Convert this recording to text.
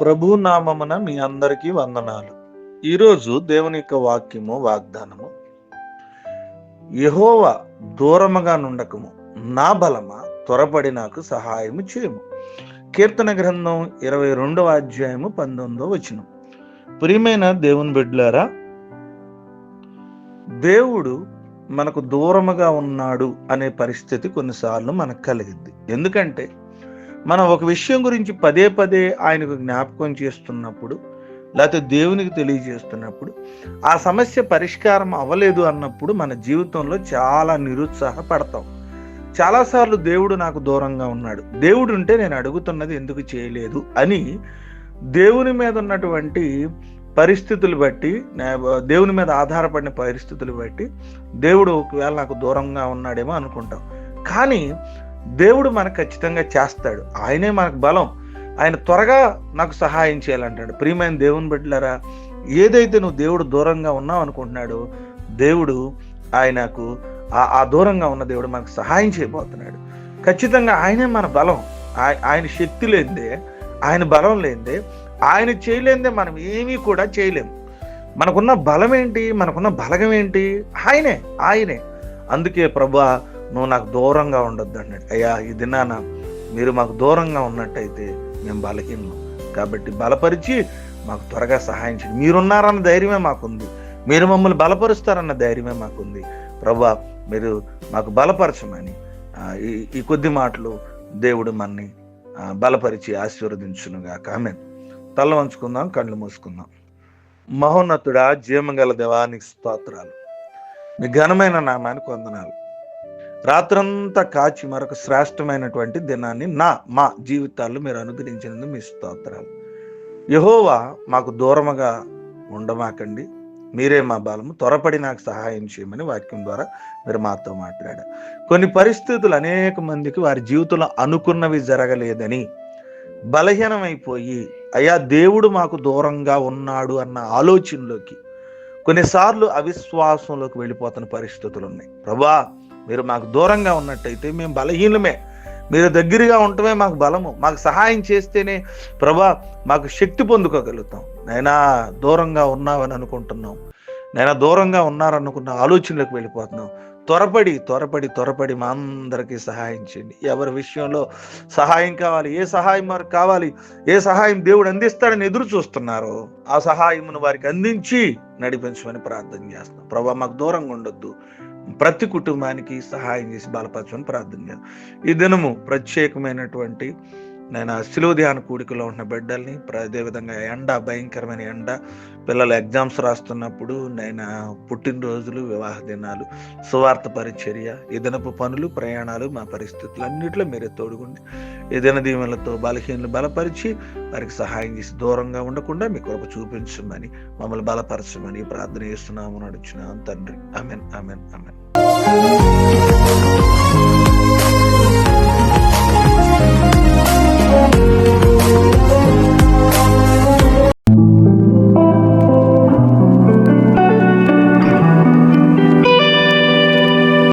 ప్రభు నామమున మీ అందరికీ వందనాలు. ఈరోజు దేవుని యొక్క వాక్యము వాగ్దానము. యహోవ దూరముగా నుండకము నా బలమ త్వరపడి నాకు సహాయము చేయము. కీర్తన గ్రంథం ఇరవై రెండవ అధ్యాయము పంతొమ్మిదో వచనం. ప్రియమైన దేవుని బిడ్డలారా దేవుడు మనకు దూరముగా ఉన్నాడు అనే పరిస్థితి కొన్నిసార్లు మనకు కలిగింది. ఎందుకంటే మనం ఒక విషయం గురించి పదే పదే ఆయనకు జ్ఞాపకం చేస్తున్నప్పుడు లేకపోతే దేవునికి తెలియజేస్తున్నప్పుడు ఆ సమస్య పరిష్కారం అవ్వలేదు అన్నప్పుడు మన జీవితంలో చాలా నిరుత్సాహపడతాం. చాలాసార్లు దేవుడు నాకు దూరంగా ఉన్నాడు. దేవుడు ఉంటే నేను అడుగుతున్నది ఎందుకు చేయలేదు అని దేవుని మీద ఉన్నటువంటి పరిస్థితులు బట్టి దేవుని మీద ఆధారపడిన పరిస్థితులు బట్టి దేవుడు ఒకవేళ నాకు దూరంగా ఉన్నాడేమో అనుకుంటాం. కానీ దేవుడు మనకు ఖచ్చితంగా చేస్తాడు. ఆయనే మనకు బలం. ఆయన త్వరగా నాకు సహాయం చేయాలంటాడు. ప్రియమైన దేవుని బిడ్డలారా ఏదైతే నువ్వు దేవుడు దూరంగా ఉన్నావు అనుకుంటున్నాడో దేవుడు ఆయనకు ఆ దూరంగా ఉన్న దేవుడు మనకు సహాయం చేయబోతున్నాడు. ఖచ్చితంగా ఆయనే మన బలం. ఆయన శక్తి లేనిదే ఆయన బలం లేనిదే ఆయన చేయలేందే మనం ఏమీ కూడా చేయలేము. మనకున్న బలం ఏంటి మనకున్న బలగం ఏంటి? ఆయనే ఆయనే. అందుకే ప్రభా నువ్వు నాకు దూరంగా ఉండొద్దు అన్నట్టు. అయ్యా ఈ దినాన మీరు మాకు దూరంగా ఉన్నట్టయితే మేము బలహీనం కాబట్టి బలపరిచి మాకు త్వరగా సహాయం చేయండి. మీరున్నారన్న ధైర్యమే మాకుంది. మీరు మమ్మల్ని బలపరుస్తారన్న ధైర్యమే మాకుంది. ప్రభా మీరు మాకు బలపరచమని ఈ ఈ కొద్ది మాటలు దేవుడు మన్ని బలపరిచి ఆశీర్వదించునుగా ఆమె తల వంచుకుందాం కళ్ళు మూసుకుందాం. మహోన్నతుడా జీవగల దేవానికి స్తోత్రాలు. మీ ఘనమైన నామానికి వందనాలు. రాత్రంతా కాచి మరొక శ్రేష్టమైనటువంటి దినాన్ని నా మా జీవితాల్లో మీరు అనుగ్రహించినందుకు మీ స్తోత్రాలు యహోవా మాకు దూరముగా ఉండమాకండి. మీరే మా బలము. త్వరపడి నాకు సహాయం చేయమని వాక్యం ద్వారా మీరు మాతో మాట్లాడారు. కొన్ని పరిస్థితులు అనేక మందికి వారి జీవితంలో అనుకున్నవి జరగలేదని బలహీనమైపోయి అయ్యా దేవుడు మాకు దూరంగా ఉన్నాడు అన్న ఆలోచనలోకి కొన్నిసార్లు అవిశ్వాసంలోకి వెళ్ళిపోతున్న పరిస్థితులు ఉన్నాయి. ప్రభా మీరు మాకు దూరంగా ఉన్నట్టయితే మేము బలహీనమే మీరు దగ్గరగా ఉండటమే మాకు బలము. మాకు సహాయం చేస్తేనే ప్రభా మాకు శక్తి పొందుకోగలుగుతాం. నైనా దూరంగా ఉన్నావని అనుకుంటున్నాం. నైనా దూరంగా ఉన్నారనుకున్న ఆలోచనలకు వెళ్ళిపోతున్నాం. త్వరపడి త్వరపడి త్వరపడి మా అందరికీ సహాయం చేయండి. ఎవరి విషయంలో సహాయం కావాలి ఏ సహాయం వారికి కావాలి ఏ సహాయం దేవుడు అందిస్తాడని ఎదురు చూస్తున్నారో ఆ సహాయమును వారికి అందించి నడిపించమని ప్రార్థన చేస్తున్నాం. ప్రభా మాకు దూరంగా ఉండొద్దు. ప్రతి కుటుంబానికి సహాయం చేసి బలపరచమని ప్రార్థన చేస్తాం ఈ దినము ప్రత్యేకమైనటువంటి నేను ఆ శిలువ ధ్యాన కూడికలో ఉన్న బిడ్డల్ని అదేవిధంగా ఎండ భయంకరమైన ఎండ పిల్లలు ఎగ్జామ్స్ రాస్తున్నప్పుడు నేను పుట్టినరోజులు వివాహ దినాలు సువార్త పరిచర్య ఈ దినపు పనులు ప్రయాణాలు మా పరిస్థితులు అన్నింటిలో మీరే తోడుగుండి ఈ దీవెనలతో బలహీనలు బలపరిచి వారికి సహాయం చేసి దూరంగా ఉండకుండా మీ కొరకు చూపించమని మమ్మల్ని బలపరచమని ప్రార్థన చేస్తున్నాము నడుచున్నాం తండ్రి. Amen amen amen